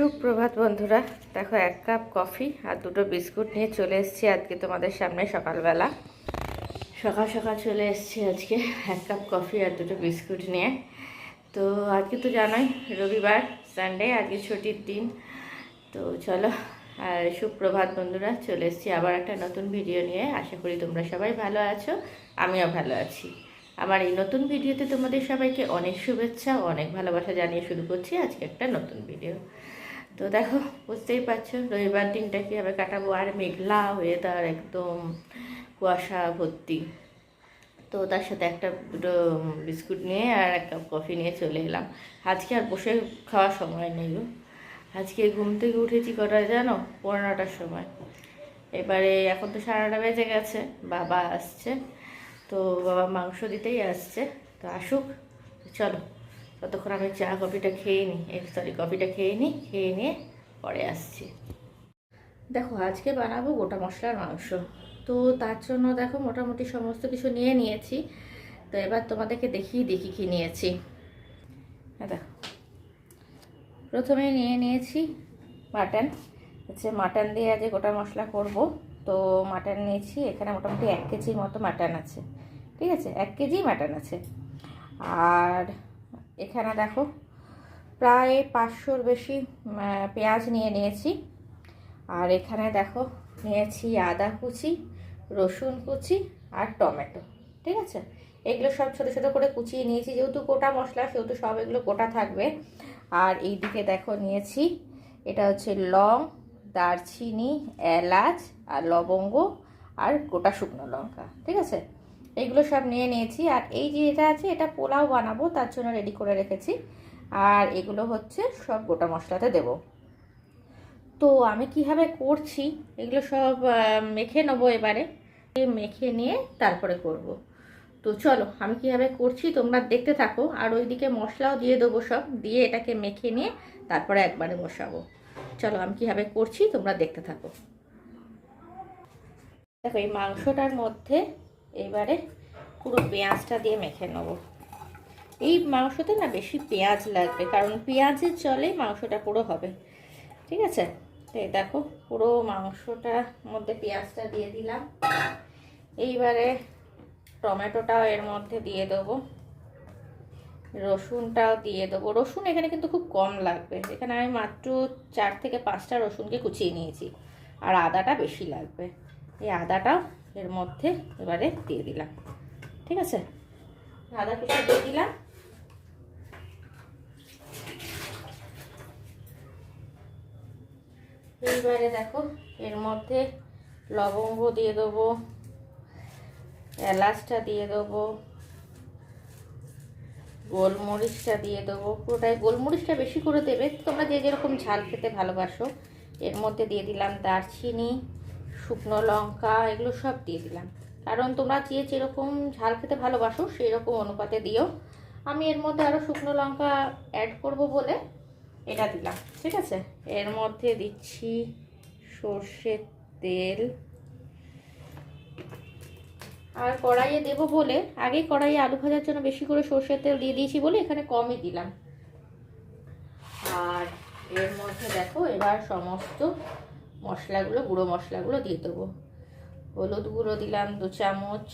সুপ্রভাত বন্ধুরা। দেখো, এক কাপ কফি আর দুটো বিস্কুট নিয়ে চলে এসেছি আজকে তোমাদের সামনে সকালবেলা। সকাল সকাল চলে এসেছি আজকে এক কাপ কফি আর দুটো বিস্কুট নিয়ে। তো আজকে তো জানোই, রবিবার সানডে আজকে ছুটির দিন। তো চলো, আর সুপ্রভাত বন্ধুরা, চলে এসেছি আবার একটা নতুন ভিডিও নিয়ে। আশা করি তোমরা সবাই ভালো আছো, আমিও ভালো আছি। আমার এই নতুন ভিডিওতে তোমাদের সবাইকে অনেক শুভেচ্ছা, অনেক ভালোবাসা জানিয়ে শুরু করছি আজকে একটা নতুন ভিডিও তো দেখো, বুঝতেই পারছ, রবিবার দিনটা কীভাবে কাটাবো? আর মেঘলা ওয়েদার একদম কুয়াশা ভর্তি। তো তার সাথে একটা দুটো বিস্কুট নিয়ে আর এক কাপ কফি নিয়ে চলে এলাম। আজকে আর বসে খাওয়ার সময় নেই আজকে ঘুম থেকে উঠেছি কটা জানো? পনেরোটার সময়। এবারে এখন তো সারাটা বেজে গেছে, বাবা আসছে। তো বাবা মাংস দিতেই আসছে। তো আসুক, চলো। ততক্ষণ আমি চা কফিটা খেয়ে নিই সরি কফিটা খেয়ে নিই খেয়ে নিয়ে পরে আসছি। দেখো, আজকে বানাবো গোটা মশলার মাংস। তো তার জন্য দেখো মোটামুটি সমস্ত কিছু নিয়ে নিয়েছি। তো এবার তোমাদেরকে দেখিয়ে দেখি কি নিয়েছি। দেখো। প্রথমে নিয়ে নিয়েছি মাটন। হচ্ছে মাটন দিয়ে আজ গোটা মশলা করব। তো মাটন নিয়েছি, এখানে মোটামুটি এক কেজির মতো মাটন আছে। ঠিক আছে, এক কেজি মাটন আছে। আর এখানে দেখো প্রায় পাঁচশোর বেশি পেঁয়াজ নিয়ে নিয়েছি। আর এখানে দেখো নিয়েছি আদা কুচি, রসুন কুচি আর টমেটো, ঠিক আছে? এগুলো সব ছোটো ছোটো করে কুচিয়ে নিয়েছি। যেহেতু গোটা মশলা, সেহেতু সব এগুলো গোটা থাকবে। আর এইদিকে দেখো নিয়েছি, এটা হচ্ছে লং, দারচিনি, এলাচ আর লবঙ্গ আর গোটা শুকনো লঙ্কা, ঠিক আছে? এইগুলো সব নিয়ে নিয়েছি। আর এই যে এটা আছে, এটা পোলাও বানাবো, তার জন্য রেডি করে রেখেছি। আর এগুলো হচ্ছে সব গোটা মশলাতে দেবো। তো আমি কীভাবে করছি, এগুলো সব মেখে নেব এবারে। মেখে নিয়ে তারপরে করব। তো চলো, আমি কীভাবে করছি তোমরা দেখতে থাকো। আর ওইদিকে মশলাও দিয়ে দেবো সব, দিয়ে এটাকে মেখে নিয়ে তারপরে একবারে বসাবো। চলো, আমি কীভাবে করছি তোমরা দেখতে থাকো। দেখো, এই মাংসটার মধ্যে এবারে পুরো পেঁয়াজটা দিয়ে মেখে নেব। এই মাংসতে না বেশি পেঁয়াজ লাগবে, কারণ পেঁয়াজের জলেই মাংসটা পুরো হবে। ঠিক আছে? তো দেখো, পুরো মাংসটার মধ্যে পেঁয়াজটা দিয়ে দিলাম। এইবারে টমেটোটাও এর মধ্যে দিয়ে দেবো। রসুনটাও দিয়ে দেবো। রসুন এখানে কিন্তু খুব কম লাগবে। এখানে আমি মাত্র চার থেকে পাঁচটা রসুনকে কুচিয়ে নিয়েছি। আর আদাটা বেশি লাগবে। এই আদাটাও এর মধ্যে এবারে দিয়ে দিলাম। ঠিক আছে? আদা কুচি দিয়ে দিলাম? এইবারে দেখো, এর মধ্যে লবঙ্গ দিয়ে দেবো, এলাচটা দিয়ে দেবো, গোলমরিচটা দিয়ে দেবো, পুরোটাই গোলমরিচটা বেশি করে দেবে। তোমরা যে যেরকম ঝাল খেতে ভালোবাসো, এর মধ্যে দিয়ে দিলাম দারচিনি, শুকনো লঙ্কা, এগুলো সব দিয়ে দিলাম। কারণ তোমরা যে যেরকম ঝাল খেতে ভালোবাসো সেই রকম অনুপাতে দিও। আমি এর মধ্যে আরও শুকনো লঙ্কা অ্যাড করব বলে এটা দিলাম, ঠিক আছে? এর মধ্যে দিচ্ছি সর্ষের তেল। আর কড়াইয়ে দেবো বলে, আগে কড়াইয়ে আলু ভাজার জন্য বেশি করে সর্ষের তেল দিয়ে দিয়েছি বলে এখানে কমই দিলাম। আর এর মধ্যে দেখো, এবার সমস্ত মশলাগুলো, গুঁড়ো মশলাগুলো দিয়ে দেবো। হলুদ গুঁড়ো দিলাম দু চামচ,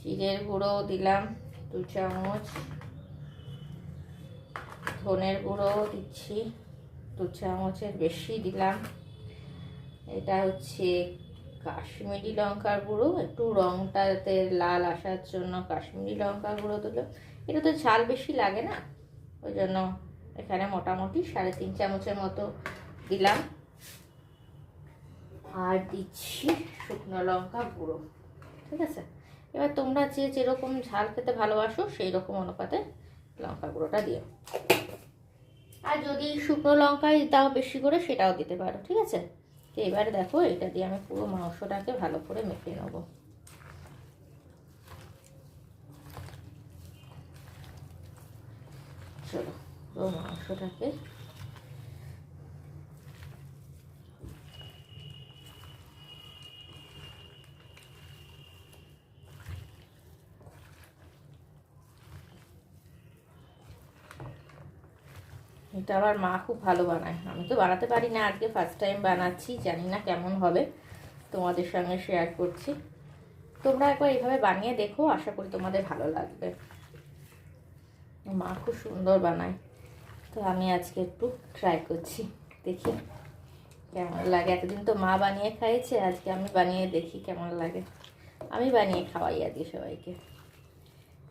জিরের গুঁড়ো দিলাম দু চামচ, ধনের গুঁড়ো দিচ্ছি দু চামচের বেশি দিলাম। এটা হচ্ছে কাশ্মীরি লঙ্কার গুঁড়ো, একটু রঙটাতে লাল আসার জন্য কাশ্মীরি লঙ্কা গুঁড়ো দিল। এটা তো ঝাল বেশি লাগে না, ওই জন্য এখানে মোটামুটি সাড়ে তিন চামচের মতো দিলাম। আর দিচ্ছি শুকনো লঙ্কা গুঁড়ো, ঠিক আছে? এবার তোমরা যে যেরকম ঝাল খেতে ভালোবাসো সেই রকম অনুপাতে লঙ্কা গুঁড়োটা দিও। আর যদি শুকনো লঙ্কাই দাও বেশি করে সেটাও দিতে পারো, ঠিক আছে? তো এবারে দেখো, এটা দিয়ে আমি পুরো মাংসটাকে ভালো করে মেখে নেব। চলো, পুরো মাংসটাকে এটা আমার মা খুব ভালো বানায়। আমি তো বানাতে পারি না, আজকে ফার্স্ট টাইম বানাচ্ছি, জানি না কেমন হবে। তোমাদের সঙ্গে শেয়ার করছি। তোমরা একবার এইভাবে বানিয়ে দেখো, আশা করি তোমাদের ভালো লাগবে। মা খুব সুন্দর বানায়। তো আমি আজকে একটু ট্রাই করছি, দেখি কেমন লাগে। এতদিন তো মা বানিয়ে খাইছে আজকে আমি বানিয়ে দেখি কেমন লাগে। আমি বানিয়ে খাওয়াই আজকে সবাইকে।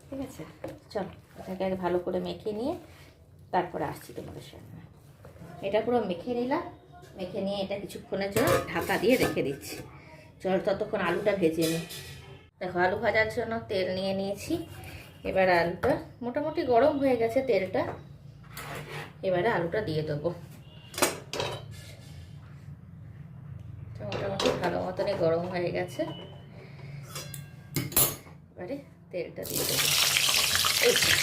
ঠিক আছে? চল, এটাকে ভালো করে মেখে নিয়ে তারপরে আসছি তোমাদের সামনে। এটা পুরো মেখে নিলাম। মেখে নিয়ে এটা কিছুক্ষণের জন্য ঢাকা দিয়ে রেখে দিচ্ছি। চল ততক্ষণ আলুটা ভেজে নিই। দেখো, আলু ভাজার জন্য তেল নিয়ে নিয়েছি। এবার আলুটা মোটামুটি গরম হয়ে গেছে তেলটা। এবারে আলুটা দিয়ে দেবো। মোটামুটি ভালো মতনই গরম হয়ে গেছে। এবারে তেলটা দিয়ে দেবো।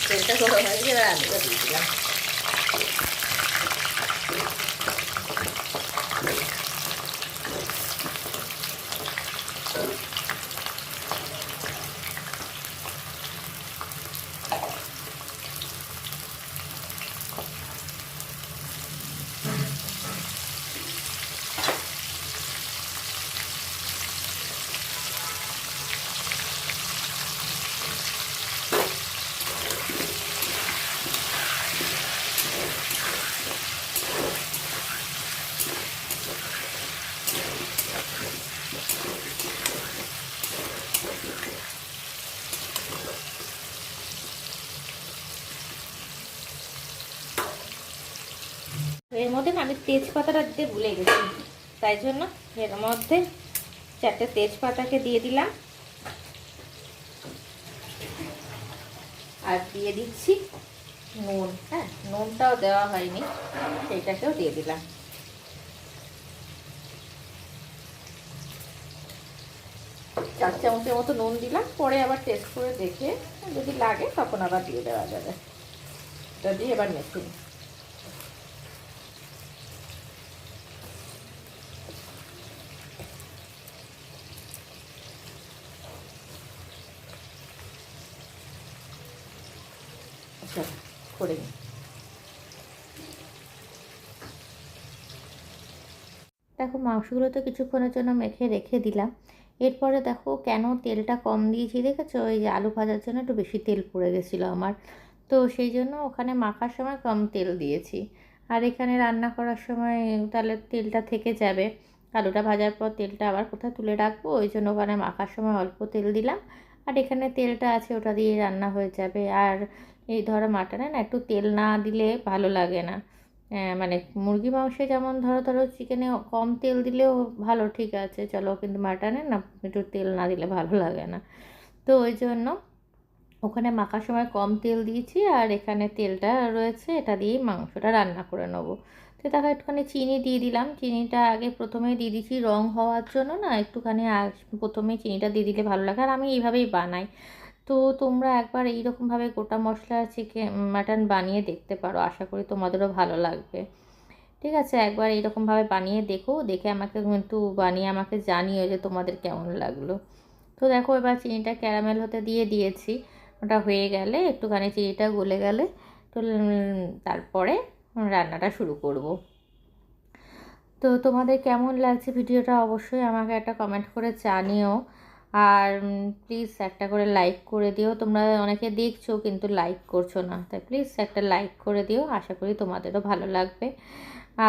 তেলটা গরম হয়ে গেছে, এবার আলুটা দিয়ে দিলাম। Thank you. আমি তেজপাতাটা দিতে ভুলে গেছি। তাই জন্য এর মধ্যে চারটে তেজপাতাকে দিয়ে দিলাম। আর দিয়ে দিচ্ছি নুন হ্যাঁ নুনটাও দেওয়া হয়নি, সেইটাকেও দিয়ে দিলাম। চার চামচের মতো নুন দিলাম, পরে আবার টেস্ট করে দেখে যদি লাগে তখন আবার দিয়ে দেওয়া যাবে। এটা দিয়ে এবার মেখে নিই আচ্ছা করে নিই দেখো মাংসগুলো তো কিছুক্ষণের জন্য মেখে রেখে দিলাম। এরপরে দেখো কেন তেলটা কম দিয়েছি দেখেছ? ওই যে আলু ভাজার জন্য একটু বেশি তেল পড়ে গেছিল আমার। তো সেই জন্য ওখানে মাখার সময় কম তেল দিয়েছি। আর এখানে রান্না করার সময় তাহলে তেলটা থেকে যাবে। আলুটা ভাজার পর তেলটা আবার কোথায় তুলে রাখব? ওই জন্য ওখানে মাখার সময় অল্প তেল দিলাম। আর এখানে তেলটা আছে, ওটা দিয়ে রান্না হয়ে যাবে। আর এই ধরো মাটনে না একটু তেল না দিলে ভালো লাগে না। মানে মুরগি মাংসে যেমন ধরো ধরো চিকেনে কম তেল দিলেও ভালো, ঠিক আছে। চলো কিন্তু মাটনে না, একটু তেল না দিলে ভালো লাগে না। তো ওই জন্য ওখানে মাখার সময় কম তেল দিয়েছি আর এখানে তেলটা রয়েছে, এটা দিয়েই মাংসটা রান্না করে নেব। তো তাকে একটুখানি চিনি দিয়ে দিলাম। চিনিটা আগে প্রথমেই দিয়ে দিচ্ছি রং হওয়ার জন্য না, একটুখানি প্রথমেই চিনিটা দিয়ে দিলে ভালো লাগে। আর আমি এইভাবেই বানাই। তো তোমরা একবার এইরকমভাবে গোটা মশলা চিকেন মাটন বানিয়ে দেখতে পারো। আশা করি তোমাদেরও ভালো লাগবে। ঠিক আছে, একবার এইরকমভাবে বানিয়ে দেখো। দেখে আমাকে কিন্তু বানিয়ে আমাকে জানিও যে তোমাদের কেমন লাগল। তো দেখো, এবার চিনিটা ক্যারামেল হতে দিয়ে দিয়েছি। ওটা হয়ে গেলে একটুখানি চিনিটা গলে গেলে তো তারপরে রান্নাটা শুরু করব। তো তোমাদের কেমন লাগছে ভিডিওটা অবশ্যই আমাকে একটা কমেন্ট করে জানিও। আর প্লিজ একটা করে লাইক করে দিও। তোমরা অনেকে দেখছ কিন্তু লাইক করছ না। তাই প্লিজ একটা লাইক করে দিও। আশা করি তোমাদেরও ভালো লাগবে।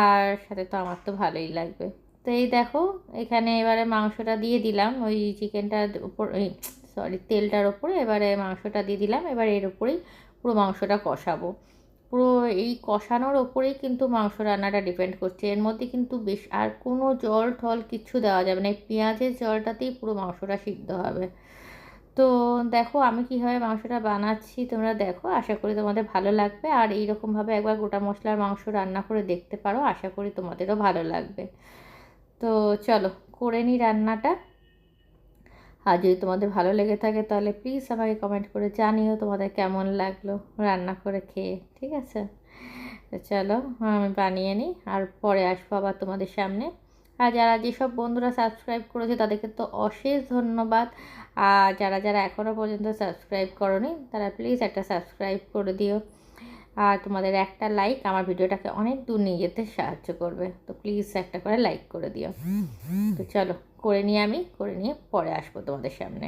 আর সাথে তো আমার তো ভালোই লাগবে। তো এই দেখো, এখানে এবারে মাংসটা দিয়ে দিলাম। ওই চিকেনটার উপর সরি তেলটার ওপরে এবারে মাংসটা দিয়ে দিলাম। এবার এর উপরেই পুরো মাংসটা কষাবো। পুরো এই কষানোর ওপরেই কিন্তু মাংস রান্নাটা ডিপেন্ড করছে। এর মধ্যে কিন্তু বেশ আর কোনো জল টল কিচ্ছু দেওয়া যাবে না। এই পেঁয়াজের জলটাতেই পুরো মাংসটা সিদ্ধ হবে। তো দেখো আমি কীভাবে মাংসটা বানাচ্ছি, তোমরা দেখো। আশা করি তোমাদের ভালো লাগবে। আর এইরকমভাবে একবার গোটা মশলার মাংস রান্না করে দেখতে পারো। আশা করি তোমাদেরও ভালো লাগবে। তো চলো, করে নিই রান্নাটা। আর যদি তোমাদের ভালো লেগে থাকে তাহলে প্লিজ আমাকে কমেন্ট করে জানিও তোমাদের কেমন লাগল রান্না করে খেয়ে, ঠিক আছে? চলো, আমি বানিয়ে নিই আর পরে আসব আবার তোমাদের সামনে। আর যারা যেসব বন্ধুরা সাবস্ক্রাইব করেছে তাদেরকে তো অশেষ ধন্যবাদ। আর যারা যারা এখনও পর্যন্ত সাবস্ক্রাইব করনি, তারা প্লিজ একটা সাবস্ক্রাইব করে দিও। আর তোমাদের একটা লাইক আমার ভিডিওটাকে অনেক দূর নিয়ে যেতে সাহায্য করবে। তো প্লিজ একটা করে লাইক করে দিও। তো চলো। করে নিয়ে আমি করে নিয়ে পরে আসব তোমাদের সামনে।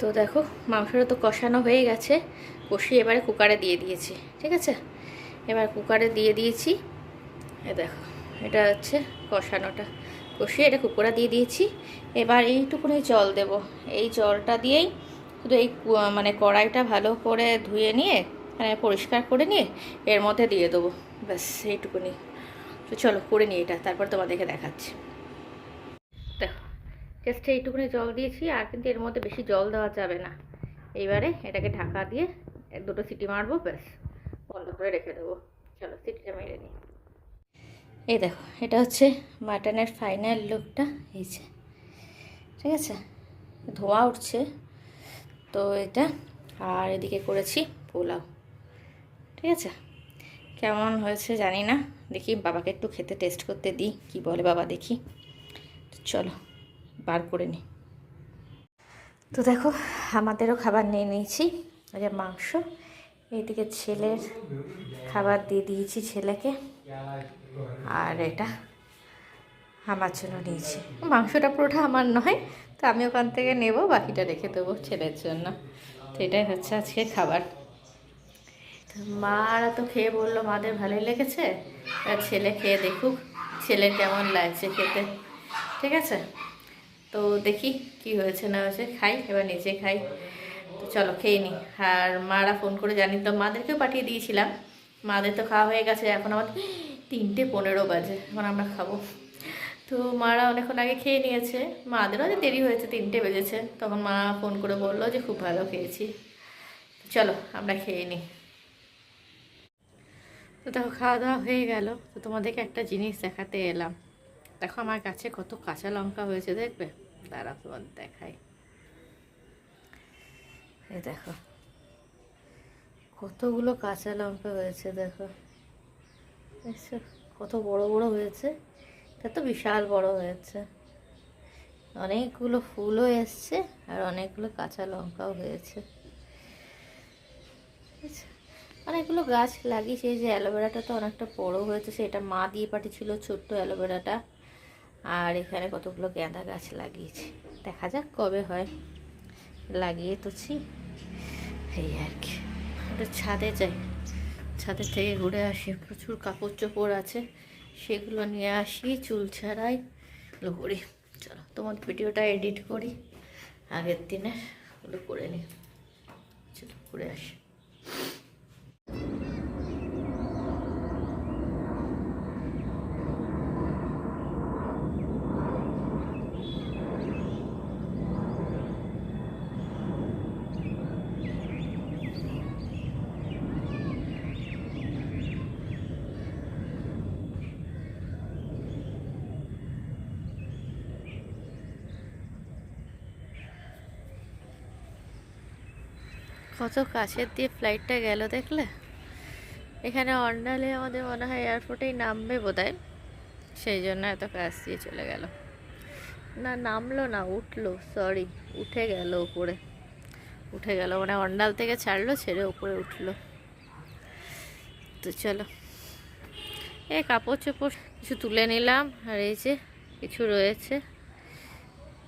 তো দেখো, মাংসটা তো কষানো হয়ে গেছে। কষিয়ে এবারে কুকারে দিয়ে দিয়েছি, ঠিক আছে? এবার কুকারে দিয়ে দিয়েছি। এ দেখো, এটা হচ্ছে কষানোটা। কষিয়ে এটা কুকুরা দিয়ে দিয়েছি। এবার এইটুকুনি জল দেব। এই জলটা দিয়েই শুধু এই মানে কড়াইটা ভালো করে ধুয়ে নিয়ে মানে পরিষ্কার করে নিয়ে এর মধ্যে দিয়ে দেবো। ব্যাস, এইটুকুনি। তো চলো, করে নিই এটা, তারপর তোমাদেরকে দেখাচ্ছি। দেখো জাস্ট এইটুকুনি জল দিয়েছি, আর কিন্তু এর মধ্যে বেশি জল দেওয়া যাবে না। এইবারে এটাকে ঢাকা দিয়ে এক দুটো সিটি মারবো, ব্যাস, বন্ধ করে রেখে দেবো। চলো, সিটিটা মেরে নিই। এই দেখো, এটা হচ্ছে মাটনের ফাইনাল লুকটা এই যে। ঠিক আছে? ধোঁয়া উঠছে, তো এটা, আর এদিকে করেছি পোলাও। ঠিক আছে? কেমন হয়েছে জানি না, দেখি বাবাকে একটু খেতে টেস্ট করতে দিই, কি বলে বাবা দেখি। চলো। বার করে নিই। তো দেখো, আমাদেরও খাবার নিয়ে নিয়েছি। যে মাংস, এইদিকে ছেলের খাবার দিয়ে দিয়েছি ছেলেকে। আর এটা আমার জন্য নিয়েছি। মাংসটা পুরোটা আমার নয়, তো আমি ওখান থেকে নেব, বাকিটা রেখে দেবো ছেলের জন্য। তো এটাই হচ্ছে আজকে খাবার। মারা তো খেয়ে বলল, মাদের ভালোই লেগেছে? আর ছেলে খেয়ে দেখুক, ছেলের কেমন লাগছে খেতে? ঠিক আছে? তো দেখি কি হয়েছে না হয়েছে, খাই, এবার নিজে খাই। তো চলো খেয়ে নিই আর মারা ফোন করে জানি তো মাদেরকেও পাঠিয়ে দিয়েছিলাম। মাদের তো খাওয়া হয়ে গেছে, এখন আমাদের তিনটে পনেরো বাজে, এখন আমরা খাব। তো মারা অনেকক্ষণ আগে খেয়ে নিয়েছে। মাদেরও যে দেরি হয়েছে, তিনটে বেজেছে। তখন মা ফোন করে বলল যে খুব ভালো খেয়েছি। চলো, আমরা খেয়ে নিই তো দেখো, খাওয়া দাওয়া হয়ে গেল। তো তোমাদেরকে একটা জিনিস দেখাতে এলাম। দেখো আমার কাছে কত কাঁচা লঙ্কা হয়েছে, দেখবে? দাঁড়া তোমাদের দেখাই। এই দেখো। কতগুলো কাঁচা লঙ্কা হয়েছে, দেখো। কত বড় বড় হয়েছে। এটা তো বিশাল বড় হয়েছে। অনেকগুলো ফুলও এসছে আর অনেকগুলো কাঁচা লঙ্কাও হয়েছে। অনেকগুলো গাছ লাগিয়েছে, এই যে অ্যালোভেরাটা তো অনেকটা বড় হয়েছে, সেটা মা দিয়ে পাঠিয়েছিল ছোট্ট অ্যালোভেরাটা। আর এখানে কতগুলো গাঁদা গাছ লাগিয়েছি। দেখা যাক কবে হয়। লাগিয়ে তোছি এই আর কি। একটু ছাদে যাই। ছাদের থেকে ঘুরে আসি। প্রচুর কাপড় চোপড় আছে। সেগুলো নিয়ে আসি। চুল ছাড়াই করি। চলো, তোমার ভিডিওটা এডিট করি। আগের দিনে ওগুলো করে নিই। চলো, ঘুরে আসি। কত কাছের দিয়ে ফ্লাইটটা গেল দেখলে? এখানে অন্ডালে আমাদের মনে হয় এয়ারপোর্টেই নামবে বোধহয়। সেই জন্য এত কাছ দিয়ে চলে গেল। না, নামলো না, উঠল সরি উঠে গেল উপরে। উঠে গেল মানে অন্ডাল থেকে ছাড়লো, ছেড়ে উপরে উঠল। তো চলো। এ কাপড় চোপড় কিছু তুলে নিলাম, আর এই যে কিছু রয়েছে,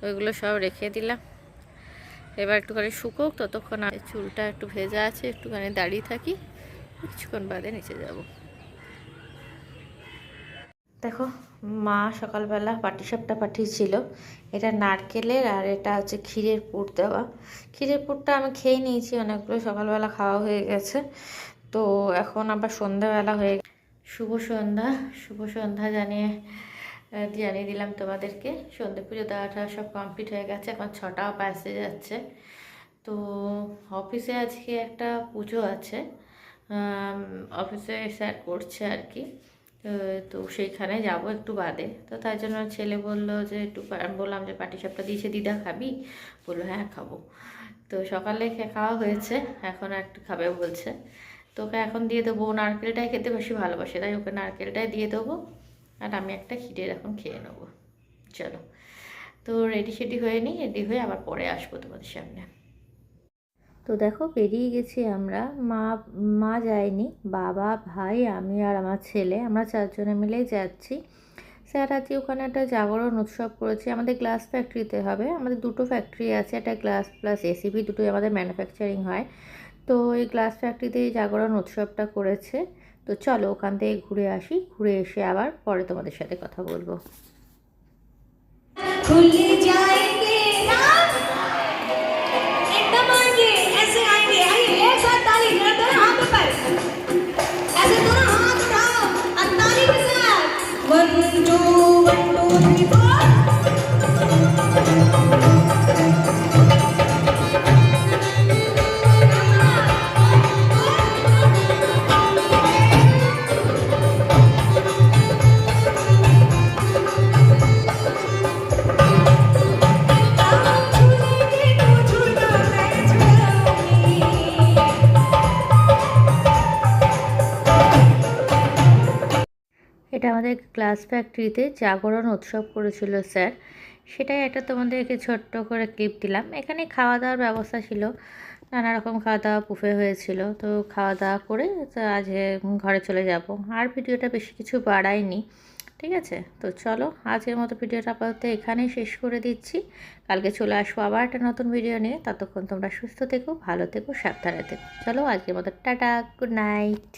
ওইগুলো সব রেখে দিলাম। এবার একটুখানি শুকোক ততক্ষণ আর চুলটা একটু ভেজা আছে একটুখানি দাঁড়িয়ে থাকি কিছুক্ষণ বাদে নিচে যাব। দেখো মা সকালবেলা পাটিসাপটা পাঠিয়েছিল। এটা নারকেলের আর এটা হচ্ছে ক্ষীরের পুর দেওয়া। ক্ষীরের পুরটা আমি খেয়ে নিয়েছি অনেকগুলো সকালবেলা খাওয়া হয়ে গেছে। তো এখন আবার সন্ধ্যাবেলা হয়ে শুভ সন্ধ্যা শুভ সন্ধ্যা জানিয়ে জানিয়ে দিলাম তোমাদেরকে। সন্ধ্যে পুজো দেওয়াটা সব কমপ্লিট হয়ে গেছে, এখন ছটাও বাজতে যাচ্ছে। তো অফিসে আজকে একটা পুজো আছে অফিসে স্যার করছে আর কি। তো সেইখানে যাব একটু বাদে। তো তাই জন্য ছেলে বলল যে একটু বললাম যে পাটি সাপটা দিয়েছে, দিদা খাবি? বলল হ্যাঁ খাব। তো সকালে খাওয়া হয়েছে, এখন একটু খাবে বলছে। তো ওকে এখন দিয়ে দেবো নারকেলটাই খেতে বেশি ভালোবাসে, তাই ওকে নারকেলটাই দিয়ে দেবো। আর আমি একটা ক্ষীরের এখন খেয়ে নেব। চলো। তো রেডি সেডি হয়ে নিই রেডি হয়ে আবার পরে আসব তোমাদের সামনে। তো দেখো বেরিয়ে গেছি আমরা। মা মা যায়নি, বাবা, ভাই, আমি আর আমার ছেলে। আমরা চারজনে মিলেই যাচ্ছি। স্যার আজকে ওখানে একটা জাগরণ উৎসব করেছে। আমাদের গ্লাস ফ্যাক্টরিতে হবে। আমাদের দুটো ফ্যাক্টরি আছে, একটা গ্লাস প্লাস এসিবি দুটোই আমাদের ম্যানুফ্যাকচারিং হয়। তো এই গ্লাস ফ্যাক্টরিতে এই জাগরণ উৎসবটা করেছে। তো চলো ওখান থেকে ঘুরে আসি, ঘুরে এসে আবার পরে তোমাদের সাথে কথা বলব। খুলে যায় ক্লাস ফ্যাক্টরিতে জাগরণ উৎসব করেছিল, স্যার। সেটাই একটা তোমাদেরকে ছোট্ট করে ক্লিপ দিলাম। এখানে খাওয়া দাওয়ার ব্যবস্থা ছিল। নানা রকম খাওয়া দাওয়া বুফে হয়েছিল। তো খাওয়া দাওয়া করে আজ ঘরে চলে যাব। আর ভিডিওটা বেশি কিছু বাড়ায়নি ঠিক আছে? তো চলো, আজকের মতো ভিডিওটা আপাতত এখানেই শেষ করে দিচ্ছি। কালকে চলে আসব আবার একটা নতুন ভিডিও নিয়ে। ততক্ষণ তোমরা সুস্থ থেকো, ভালো থেকো, সাবধানে থেকো। চলো, আজকের মতো টাটা গুড নাইট